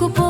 pouco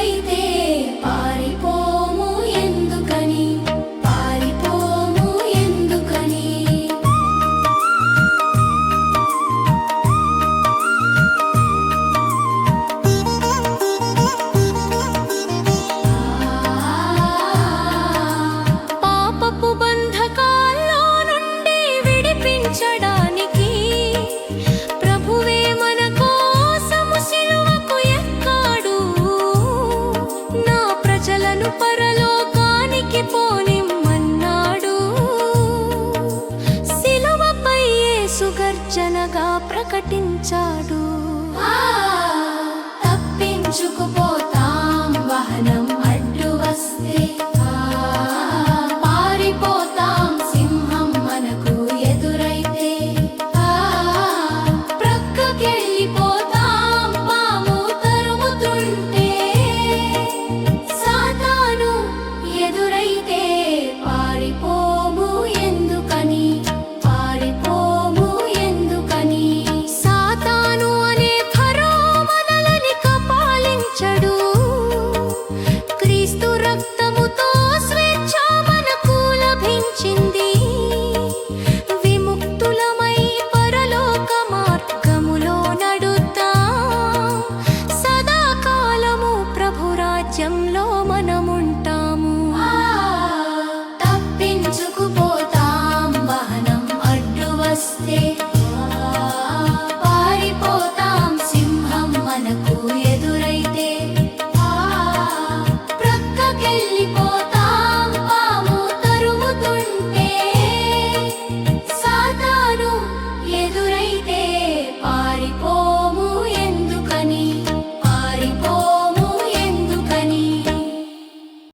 চাইতে పరలోకానికి ప్రకటించాడు.